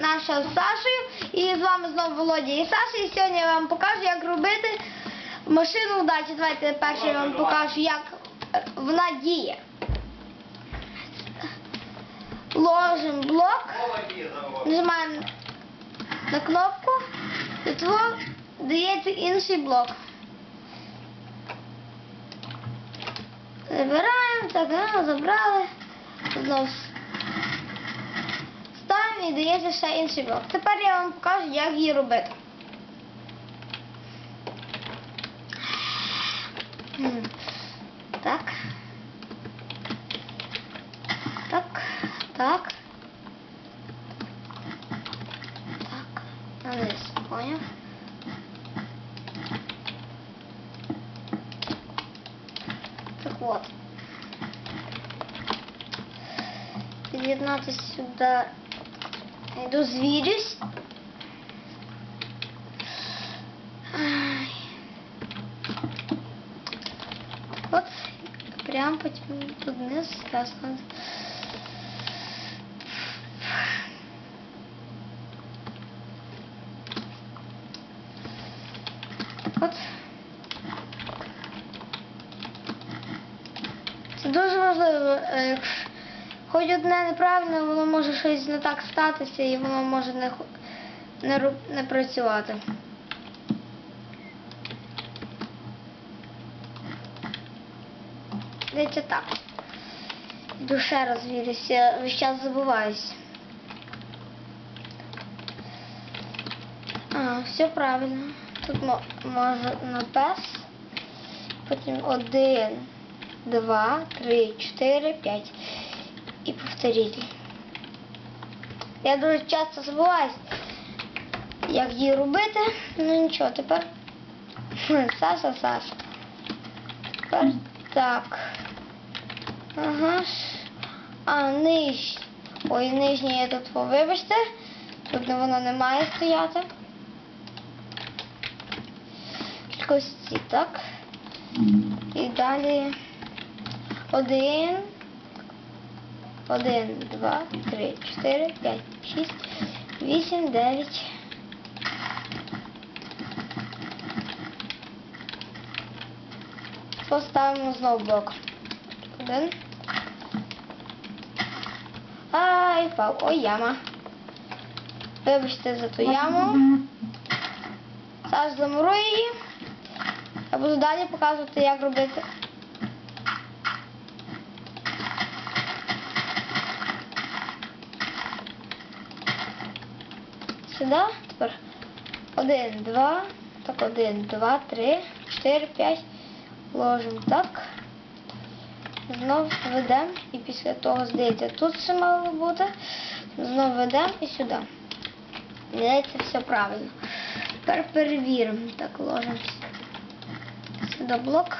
наша з Сашею. І з вами знову Володя і Саша. І сьогодні я вам покажу, як робити машину удачі. Давайте перше я вам покажу, як вона діє. Ложимо блок, нажимаємо на кнопку, і того дається інший блок. Забираємо, так, а, забрали. Знову і дається ще інший блок. Тепер я вам покажу, як її робити. М, Так. Так, так. Так. Надеюсь, понял. Так вот. Під'єднати сюди. Йду звірюсь. Ай. От, прям потім тут вниз, ясно. От. Це дуже важливо. е, якщо Хоч одне неправильно, воно може щось не так статися і воно може не, не, не працювати. Дивіться так. Вірюся, я весь час забуваюсь. А, все правильно. Тут мо- може на пес. Потім один, два, три, чотири, п'ять. І повторіть. Я дуже часто забуваюсь, як її робити. Ну нічого, тепер. Саша, Саша. Тепер так. Ага. А, ниж. Ой, нижнє я тут вибачте. Тут воно не має стояти. Ці, так. І далі один. Один, два, три, чотири, п'ять, шість, вісім, дев'ять. Поставимо знову блок. Один. Ай, впав. Ой, яма. Вибачте за ту яму. Зараз замурую її. Я буду далі показувати, як робити. Сюди. Тепер один, два. Так, один, два, три, чотири, п'ять. Ложимо так. Знов ведемо і після того, здається, тут ще мало бути. Знов ведемо і сюди. Здається, все правильно. Тепер перевіримо. Так, ложимо сюди блок.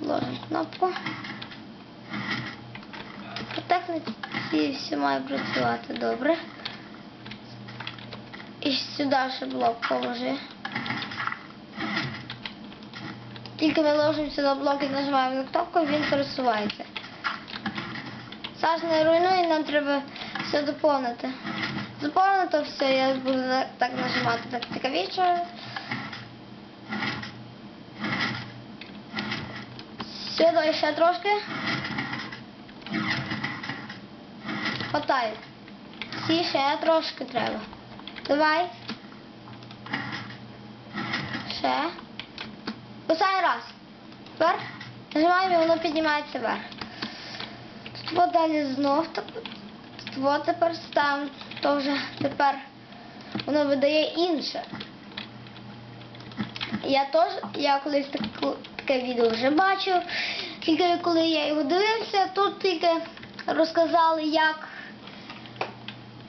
Ложимо кнопку. Отак на все має працювати добре. І сюди ще блок положи. Тільки ми ложимо сюди блок і нажимаємо на кнопку, він пересувається. Саш не руйнує, нам треба все доповнити. Заповнити все, я буду так нажимати, так цікавіше. Сюди ще трошки. Хватає. Всі ще трошки треба. Давай. Ще. Останній раз. Тепер нажимаємо і воно піднімається вверх. Тут далі знов так. От тепер ставимо. То вже тепер воно видає інше. Я теж, я колись таку, таке відео вже бачив. Тільки коли я його дивився, тут тільки розказали, як.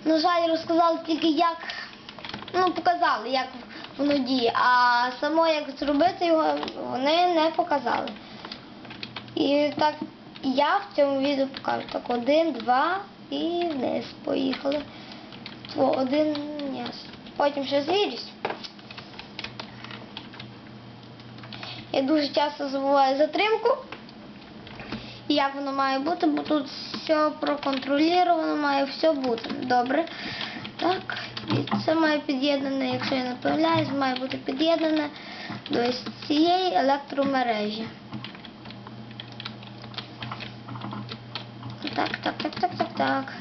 На жаль, розказали тільки як. Ну, показали, як воно діє. А само як зробити його, вони не показали. І так я в цьому відео покажу. Так, один, два і вниз поїхали. О, один, ні. Потім ще звірюсь. Я дуже часто забуваю затримку. як воно має бути, бо тут все проконтролювано, має все бути. Добре. Так, це має під'єднане, якщо я не має бути під'єднане до цієї електромережі. Так, так, так, так, так, так.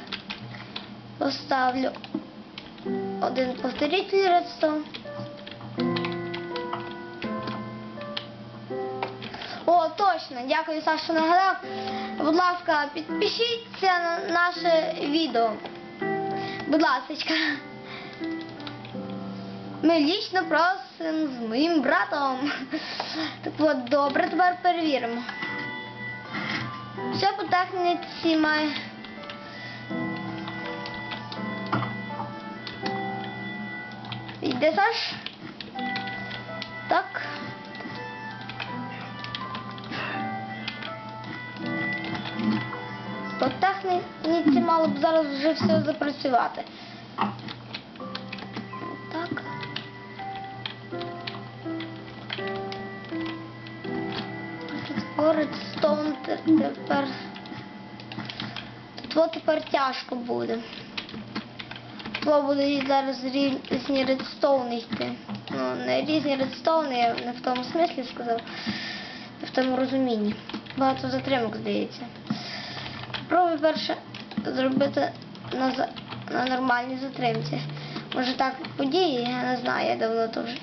Поставлю один повторитель редстон. О, точно, дякую, Саша, нагадав. Будь ласка, підпишіться на наше відео. Будь ласка. Ми лічно просимо з моїм братом. Так от, добре, тепер перевіримо. Все по техніці має. Йде Саш? Так. По техніці мало б зараз вже все запрацювати. Стон тепер. Тут тепер тяжко буде. Тут будуть зараз різні редстоуни йти. Ну, не різні редстоуни, я не в тому смислі сказав, а в тому розумінні. Багато затримок здається. Пробуй перше зробити на, на нормальній затримці. Може так події, я не знаю, я давно вже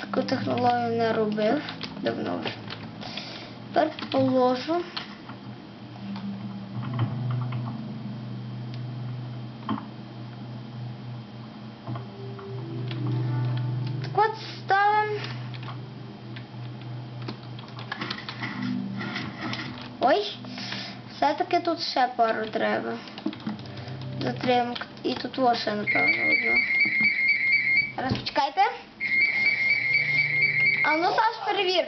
таку технологію не робив. Давно вже. Тепер положу. Так от ставимо. Ой, все-таки тут ще пару треба. Затримок. І тут ось напевно, одну. Зараз почекайте. А ну, Саш, перевір.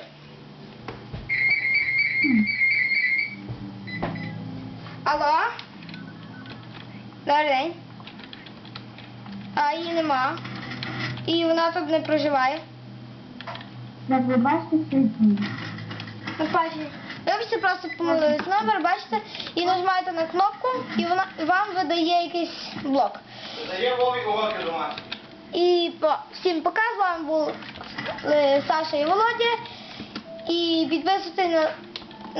Алло? Добрий день. А її нема. І вона тут не проживає. Як ви бачите, це дій. Ну, бачите, вибачте, просто помилились номер, бачите, і нажимаєте на кнопку, і вона вам видає якийсь блок. Дає Вові уроки домашні. І по, всім пока, з вами був е, Саша і Володя. І підписуйтесь на,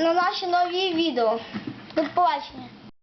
на наші нові відео. До побачення.